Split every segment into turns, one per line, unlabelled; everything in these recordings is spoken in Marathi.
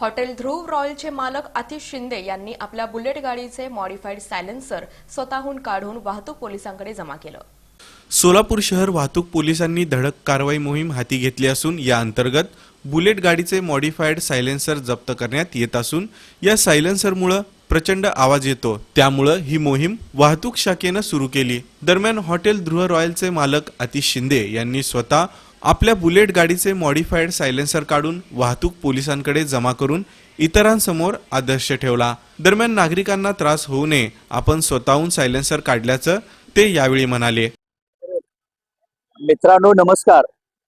हॉटेल ध्रुव रॉयलचे मालक आतिश शिंदे यांनी आपल्या बुलेट गाडीचे मॉडिफाईड सायलेन्सर स्वतःहून काढून वाहतूक पोलिसांकडे जमा केलं.
सोलापूर शहर वाहतूक पोलिसांनी धडक कारवाई मोहीम हाती घेतली असून या अंतर्गत बुलेट गाडीचे मॉडिफाईड सायलेन्सर जप्त करण्यात येत असून या सायलेन्सरमुळं प्रचंड आवाज येतो. त्यामुळं ही मोहीम वाहतूक शाखेनं सुरू केली. दरम्यान हॉटेल ध्रुव रॉयलचे मालक अतिश शिंदे यांनी स्वतः आपल्या बुलेट गाडीचे मॉडिफाईड सायलेन्सर काढून वाहतूक पोलिसांकडे जमा करून इतरांसमोर आदर्श ठेवला. दरम्यान नागरिकांना त्रास होऊ नये आपण स्वतःहून सायलेन्सर काढल्याचं ते यावेळी म्हणाले.
मित्रांनो नमस्कार.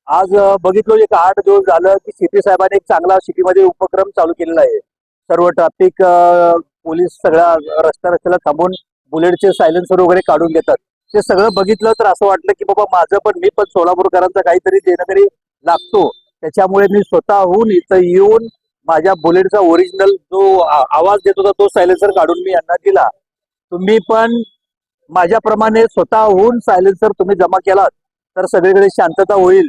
आज बघितलो एक आठ दिवस झालं की सीपी साहेबांनी एक चांगला सिटीमध्ये उपक्रम चालू केलेला आहे. सर्व ट्रॅफिक पोलीस सगळ्या रस्त्या रस्त्याला थांबून बुलेटचे सायलेन्सर वगैरे काढून घेतात. ते सगळं बघितलं तर असं वाटलं की बाबा माझं पण मी पण सोलापूरकरांचा काहीतरी देणं तरी लागतो. त्याच्यामुळे मी स्वतःहून इथं येऊन माझ्या बुलेटचा ओरिजिनल जो आवाज देत होता तो सायलेन्सर काढून मी यांना दिला. तुम्ही पण माझ्याप्रमाणे स्वतःहून सायलेन्सर तुम्ही जमा केलात तर सगळीकडे शांतता होईल.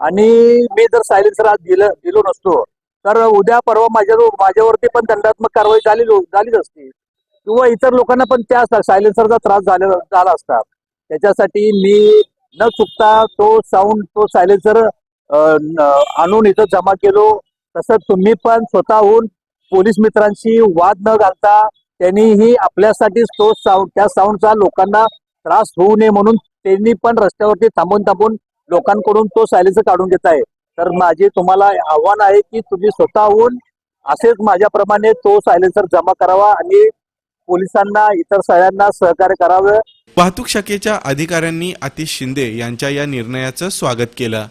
आणि मी जर सायलेन्सर आज दिलं दिलो नसतो तर उद्या परवा माझ्या माझ्यावरती पण दंडात्मक कारवाई झाली झालीच असती. किंवा इतर लोकांना पण त्या सायलेन्सरचा त्रास झाला झाला असता. त्याच्यासाठी मी न चुकता तो साऊंड तो सायलेन्सर आणून इथं जमा केलो. तसं तुम्ही पण स्वतःहून पोलीस मित्रांशी वाद न घालता त्यांनीही आपल्यासाठीच तो साऊंड त्या साऊंडचा लोकांना त्रास होऊ नये म्हणून त्यांनी पण रस्त्यावरती थांबून थांबून लोकांकडून तो सायलेन्सर काढून घेत आहे. तर माझे तुम्हाला आव्हान आहे की तुम्ही स्वतःहून असेच माझ्याप्रमाणे तो सायलेन्सर जमा करावा आणि पोलिसांना इतर सगळ्यांना सहकार्य करावं.
वाहतूक शाखेच्या अधिकाऱ्यांनी आतिश शिंदे यांच्या या निर्णयाचं स्वागत केलं.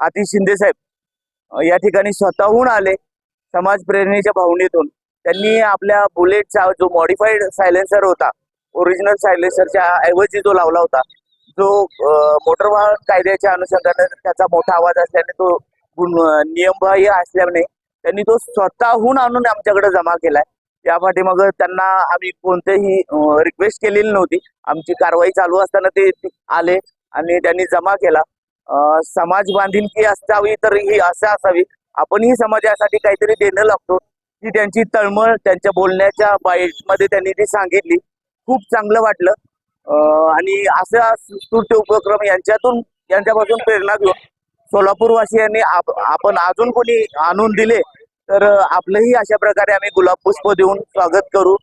आतिश शिंदे साहेब या ठिकाणी स्वतःहून आले समाज प्रेरणेच्या भावनेतून. त्यांनी आपल्या बुलेटचा जो मॉडिफाईड सायलेन्सर होता ओरिजिनल सायलेन्सरच्या ऐवजी जो लावला होता जो मोटर वाहन कायद्याच्या अनुषंगाने त्याचा मोठा आवाज असल्याने तो नियमबाह्य असल्याने त्यांनी तो स्वतःहून आणून आमच्याकडे जमा केलाय. या पाठीमाग त्यांना आम्ही कोणतेही रिक्वेस्ट केलेली नव्हती. आमची कारवाई चालू असताना ते आले आणि त्यांनी जमा केला. समाज बांधिलकी असावी तर ही असं असावी. आपणही समाजासाठी काहीतरी देणं लागतो. ही त्यांची तळमळ त्यांच्या बोलण्याच्या बाईटमध्ये त्यांनी ती सांगितली. खूप चांगलं वाटलं. आणि असा स्तुत्य उपक्रम यांच्यातून यांच्यापासून प्रेरणा घेऊन सोलापूरवासियांनी आपण अजून कोणी आणून दिले तर आपलंही अशा प्रकारे आम्ही गुलाब पुष्प देऊन स्वागत करू.